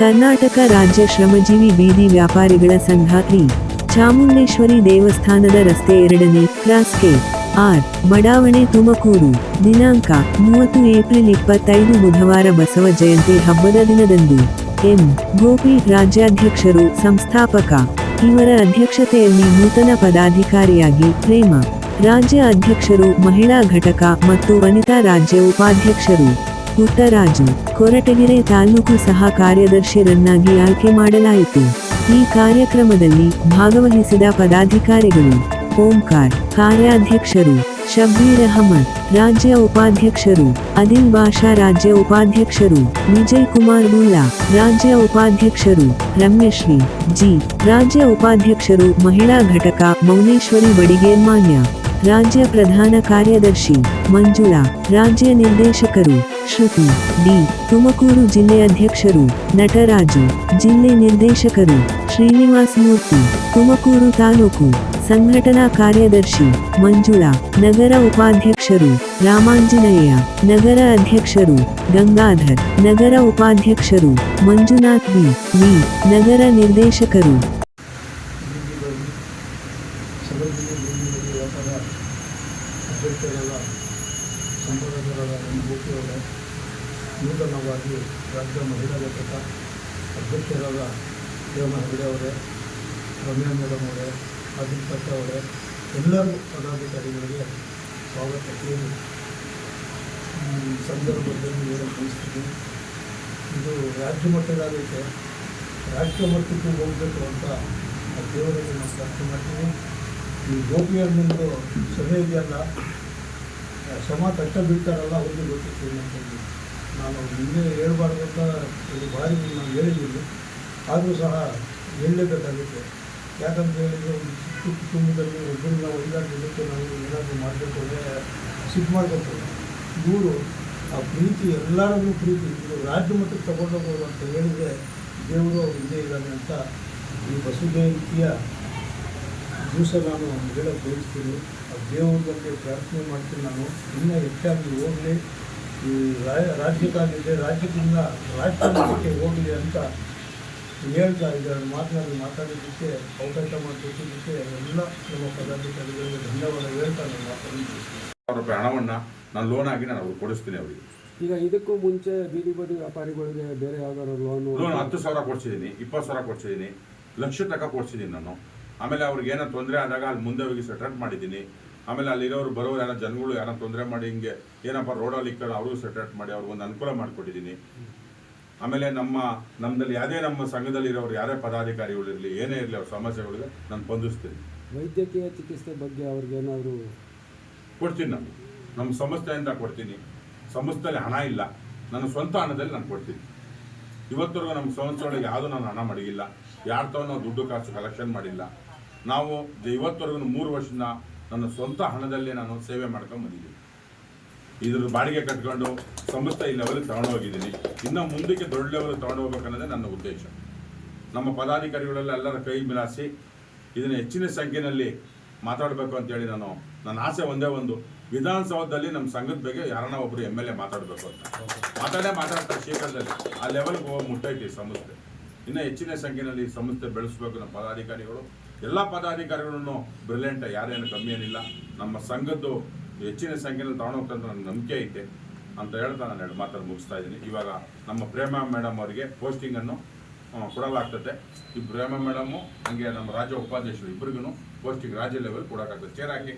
ಕರ್ನಾಟಕ ರಾಜ್ಯ ಶ್ರಮಜೀವಿ ಬೀದಿ ವ್ಯಾಪಾರಿಗಳ ಸಂಘ ತ್ರೀ, ಚಾಮುಂಡೇಶ್ವರಿ ದೇವಸ್ಥಾನದ ರಸ್ತೆ ಎರಡನೇ ಕ್ರಾಸ್ ಕೆ ಆರ್, ಬಡಾವಣೆ ತುಮಕೂರು, ದಿನಾಂಕ ಮೂವತ್ತು ಏಪ್ರಿಲ್ ಇಪ್ಪತ್ತೈದು ಬುಧವಾರ ಬಸವ ಜಯಂತಿ ಹಬ್ಬದ ದಿನದಂದು, ಎಂ, ಗೋಪಿ ರಾಜ್ಯಾಧ್ಯಕ್ಷರು ಸಂಸ್ಥಾಪಕ, ಇವರ ಅಧ್ಯಕ್ಷತೆಯಲ್ಲಿ ನೂತನ ಪದಾಧಿಕಾರಿಯಾಗಿ ಪ್ರೇಮ, ರಾಜ್ಯ ಅಧ್ಯಕ್ಷರು ಮಹಿಳಾ ಘಟಕ ಮತ್ತು ವನಿತಾ ರಾಜ್ಯ ಉಪಾಧ್ಯಕ್ಷರು. ಪುಟ್ಟರಾಜು, ಕೊರಟಗೆರೆ ತಾಲೂಕು ಸಹ ಕಾರ್ಯದರ್ಶಿರನ್ನಾಗಿ ಆಯ್ಕೆ ಮಾಡಲಾಯಿತು. ಈ ಕಾರ್ಯಕ್ರಮದಲ್ಲಿ ಭಾಗವಹಿಸಿದ ಪದಾಧಿಕಾರಿಗಳು ಓಂಕಾರ್, ಕಾರ್ಯಾಧ್ಯಕ್ಷರು ಶಬ್ಬೀರ್ ಅಹಮದ್, ರಾಜ್ಯ ಉಪಾಧ್ಯಕ್ಷರು ಅದಿಲ್ ಬಾಷಾ, ರಾಜ್ಯ ಉಪಾಧ್ಯಕ್ಷರು ವಿಜಯ್ ಕುಮಾರ್ ಮುಲ್ಲಾ ರಾಜ್ಯ ಉಪಾಧ್ಯಕ್ಷರು ರಮ್ಯಶ್ರೀ, ಜಿ, ರಾಜ್ಯ ಉಪಾಧ್ಯಕ್ಷರು ಮಹಿಳಾ ಘಟಕ ಮೌನೇಶ್ವರಿ ಬಡಿಗೇರ್ ಮಾನ್ಯ ರಾಜ್ಯ ಪ್ರಧಾನ ಕಾರ್ಯದರ್ಶಿ ಮಂಜುಳಾ, ರಾಜ್ಯ ನಿರ್ದೇಶಕರು ಶ್ರುತಿ, ಡಿ, ತುಮಕೂರು ಜಿಲ್ಲೆ ಅಧ್ಯಕ್ಷರು ನಟರಾಜು, ಜಿಲ್ಲೆ ನಿರ್ದೇಶಕರು ಶ್ರೀನಿವಾಸ್ ಮೂರ್ತಿ, ತುಮಕೂರು ತಾಲೂಕು ಸಂಘಟನಾ ಕಾರ್ಯದರ್ಶಿ ಮಂಜುಳಾ, ನಗರ ಉಪಾಧ್ಯಕ್ಷರು ರಾಮಾಂಜನೇಯ, ನಗರ ಅಧ್ಯಕ್ಷರು ಗಂಗಾಧರ್, ನಗರ ಉಪಾಧ್ಯಕ್ಷರು ಮಂಜುನಾಥ್ ಬಿ ವಿ, ನಗರ ನಿರ್ದೇಶಕರು ಸಂಪಾದಕರಾದ ಎಂ ನೂತನವಾಗಿ ರಾಜ್ಯ ಮಹಿಳಾ ಘಟಕ ಅಧ್ಯಕ್ಷರಾದ ಹೇಮ ಹೆಗಡೆ ಅವರೇ, ರಮ್ಯಾ ಮೇಡಮ್ ಅವರೇ, ಅಜಿತ್ ಪಟ್ಟ ಅವರೇ, ಎಲ್ಲರೂ ಪದಾಧಿಕಾರಿಗಳಿಗೆ ಸ್ವಾಗತ ಕೇಳಿ ಸಂದರ್ಭದಲ್ಲಿ ಏನು ತಿಳಿಸ್ತೀನಿ ಇದು ರಾಜ್ಯ ಮಟ್ಟದಾಗೈತೆ. ರಾಜ್ಯ ಮಟ್ಟಕ್ಕೆ ಹೋಗಬೇಕು ಅಂತ ಆ ದೇವರಲ್ಲಿ ನಾವು ಪ್ರಾರ್ಥನೆ ಮಾಡ್ತೀವಿ. ಈ ಗೋಪಿಯನ್ನೊಂದು ಸಭೆ ಇದೆಯಲ್ಲ ಶ್ರಮ ಕಷ್ಟ ಬೀಳ್ತಾರಲ್ಲ ಅವ್ರಿಗೆ ಗೊತ್ತಿತ್ತು ಅಂತ ನಾನು ಹಿಂದೆ ಹೇಳ್ಬಾರ್ದು ಅಂತ ಒಂದು ಬಾರಿ ನಾನು ಹೇಳಿದ್ದೀನಿ. ಆದರೂ ಸಹ ಹೇಳಲೇಬೇಕಾಗುತ್ತೆ. ಯಾಕಂತ ಹೇಳಿದರೆ ಒಂದು ಚಿಕ್ಕ ಕುಟುಂಬದಲ್ಲಿ ಒಬ್ಬರಿಂದ ಜನಕ್ಕೆ ನಾವು ಏನಾದರೂ ಮಾಡಬೇಕು ಅಂದರೆ ಸಿಟ್ಟು ಮಾಡಬೇಕು ಇವರು ಆ ಪ್ರೀತಿ ಎಲ್ಲರನ್ನೂ ಪ್ರೀತಿ. ಇದು ರಾಜ್ಯ ಮಟ್ಟಕ್ಕೆ ತಗೊಂಡೋಗ್ಬೋದು ಅಂತ ಹೇಳಿದರೆ ದೇವರು ಅವ್ರು ಇಲ್ಲೇ ಇದ್ದಾನೆ ಅಂತ ಈ ಬಸವ ಜಯಂತಿಯ ದಿವಸ ನಾನು ಹೇಳಕ್ಕೆ ಬಯಸ್ತೀನಿ ಆ ದೇವ್ರ ಬಗ್ಗೆ ಪ್ರಾರ್ಥನೆ ಮಾಡ್ತೀನಿ ನಾನು. ಇನ್ನೂ ಹೆಚ್ಚಾಗಿ ಹೋಗಲಿ. ಈ ರಾಜ್ಯಕ್ಕಾಗಿದೆ ರಾಜ್ಯದಿಂದ ರಾಜಕೀಯಕ್ಕೆ ಹೋಗಲಿ ಅಂತ ಹೇಳ್ತಾ ಇದ್ದಾರೆ. ಮಾತನಾಡಿ ಮಾತಾಡೋದಕ್ಕೆ ಅವಕಾಶ ಮಾಡಿಕೊಟ್ಟಿದ್ದಕ್ಕೆ ಎಲ್ಲ ನಮ್ಮ ಪದಾಧಿಕಾರಿಗಳಿಗೆ ಧನ್ಯವಾದ ಹೇಳ್ತಾ ನಾನು ಮಾತಾಡಿದ್ದೀನಿ. ಸಾವಿರ ರೂಪಾಯಿ ಹಣವನ್ನು ನಾನು ಲೋನ್ ಆಗಿ ನಾನು ಅವ್ರಿಗೆ ಕೊಡಿಸ್ತೀನಿ ಅವರಿಗೆ. ಈಗ ಇದಕ್ಕೂ ಮುಂಚೆ ಬೀದಿ ಬದಿ ವ್ಯಾಪಾರಿಗಳಿಗೆ ಬೇರೆ ಯಾವ್ದಾದ್ರು ಲೋನ್ ಲೋನ್ ಹತ್ತು ಸಾವಿರ ಕೊಡ್ಸಿದ್ದೀನಿ ಇಪ್ಪತ್ತು ಸಾವಿರ ಕೊಡ್ಸಿದ್ದೀನಿ ಲಕ್ಷ ತನಕ ಕೊಡ್ಸಿದ್ದೀನಿ ನಾನು. ಆಮೇಲೆ ಅವ್ರಿಗೆ ಏನೋ ತೊಂದರೆ ಆದಾಗ ಅಲ್ಲಿ ಮುಂದೆ ಹೋಗಿ ಸೆಟ್ರಟ್ ಮಾಡಿದ್ದೀನಿ. ಆಮೇಲೆ ಅಲ್ಲಿರೋರು ಬರೋರು ಯಾರೋ ಜನಗಳು ಯಾರೋ ತೊಂದರೆ ಮಾಡಿ ಹಿಂಗೆ ಏನಪ್ಪ ರೋಡಲ್ಲಿ ಇಕ್ಕೋ ಅವ್ರಿಗೂ ಸೆಟ್ರಟ್ ಮಾಡಿ ಅವ್ರಿಗೆ ಒಂದು ಅನುಕೂಲ ಮಾಡಿಕೊಟ್ಟಿದ್ದೀನಿ. ಆಮೇಲೆ ನಮ್ಮ ನಮ್ಮದಲ್ಲಿ ಯಾವುದೇ ನಮ್ಮ ಸಂಘದಲ್ಲಿ ಇರೋರು ಯಾರೇ ಪದಾಧಿಕಾರಿಗಳಿರಲಿ ಏನೇ ಇರಲಿ ಅವ್ರ ಸಮಸ್ಯೆಗಳಿಗೆ ನಾನು ಬಂಧಿಸ್ತೀನಿ. ವೈದ್ಯಕೀಯ ಚಿಕಿತ್ಸೆ ಬಗ್ಗೆ ಅವ್ರಿಗೆ ಏನಾದರೂ ಕೊಡ್ತೀನಿ ನಾನು. ನಮ್ಮ ಸಂಸ್ಥೆಯಿಂದ ಕೊಡ್ತೀನಿ. ಸಂಸ್ಥೆಯಲ್ಲಿ ಹಣ ಇಲ್ಲ. ನನ್ನ ಸ್ವಂತ ಹಣದಲ್ಲಿ ನಾನು ಕೊಡ್ತೀನಿ. ಇವತ್ತರೆಗೂ ನಮ್ಮ ಸಂಸ್ಥೆಗಳಿಗೆ ಯಾವುದೂ ನಾನು ಹಣ ಮಡಗಿಲ್ಲ. ಯಾರ ನಾವು ದುಡ್ಡು ಕಾಸು ಕಲೆಕ್ಷನ್ ಮಾಡಿಲ್ಲ. ನಾವು ಇವತ್ತರೆಗೂ ಮೂರು ವರ್ಷದಿಂದ ನನ್ನ ಸ್ವಂತ ಹಣದಲ್ಲೇ ನಾನು ಸೇವೆ ಮಾಡ್ಕೊಂಡು ಬಂದಿದ್ದೀನಿ. ಇದ್ರ ಬಾಡಿಗೆ ಕಟ್ಕೊಂಡು ಸಂಸ್ಥೆ ಈ ಲೆವೆಲ್ಗೆ ತಗೊಂಡೋಗಿದ್ದೀನಿ ಇನ್ನು ಮುಂದಕ್ಕೆ ದೊಡ್ಡ ಲೆವೆಲ್ ತಗೊಂಡೋಗ್ಬೇಕನ್ನೋದೇ ನನ್ನ ಉದ್ದೇಶ. ನಮ್ಮ ಪದಾಧಿಕಾರಿಗಳೆಲ್ಲ ಎಲ್ಲರ ಕೈ ಮಿಲಾಸಿ ಇದನ್ನು ಹೆಚ್ಚಿನ ಸಂಖ್ಯೆಯಲ್ಲಿ ಮಾತಾಡಬೇಕು ಅಂತೇಳಿ ನಾನು ನನ್ನ ಆಸೆ ಒಂದೇ ಒಂದು, ವಿಧಾನಸೌಧದಲ್ಲಿ ನಮ್ಮ ಸಂಘದ ಬಗ್ಗೆ ಯಾರನ್ನ ಒಬ್ಬರು ಎಂ ಎಲ್ ಎ ಮಾತಾಡಬೇಕು ಅಂತ. ಮಾತಾಡೇ ಮಾತಾಡ್ತಾರೆ ಶೀಘ್ರದಲ್ಲಿ. ಆ ಲೆವೆಲ್ಗೆ ಹೋಗಿ ಮುಟ್ಟೈತಿ ಸಂಸ್ಥೆ. ಇನ್ನೂ ಹೆಚ್ಚಿನ ಸಂಖ್ಯೆಯಲ್ಲಿ ಸಂಸ್ಥೆ ಬೆಳೆಸಬೇಕು ನಮ್ಮ ಪದಾಧಿಕಾರಿಗಳು. ಎಲ್ಲ ಪದಾಧಿಕಾರಿಗಳನ್ನು ಬ್ರಿಲಿಯಂಟ್ ಯಾರೇನು ಕಮ್ಮಿ ಏನಿಲ್ಲ. ನಮ್ಮ ಸಂಘದ್ದು ಹೆಚ್ಚಿನ ಸಂಖ್ಯೆಯಲ್ಲಿ ತಗೊಂಡೋಗ್ತಂತ ನನ್ನ ನಂಬಿಕೆ ಐತೆ ಅಂತ ಹೇಳ್ತಾ ನಾನು ಎರಡು ಮಾತನ್ನು ಮುಗಿಸ್ತಾ ಇದ್ದೀನಿ. ಇವಾಗ ನಮ್ಮ ಪ್ರೇಮ ಮೇಡಮ್ ಅವರಿಗೆ ಪೋಸ್ಟಿಂಗನ್ನು ಕೊಡಲಾಗ್ತದೆ. ಈ ಪ್ರೇಮ ಮೇಡಮು, ಹಂಗೆ ನಮ್ಮ ರಾಜ್ಯ ಉಪಾಧ್ಯಕ್ಷರು ಇಬ್ಬರಿಗೂ ಪೋಸ್ಟಿಂಗ್ ರಾಜ್ಯ ಲೆವೆಲ್ ಕೊಡೋಕ್ಕಾಗ್ತದೆ. ಚೇರ್ ಹಾಕಿ.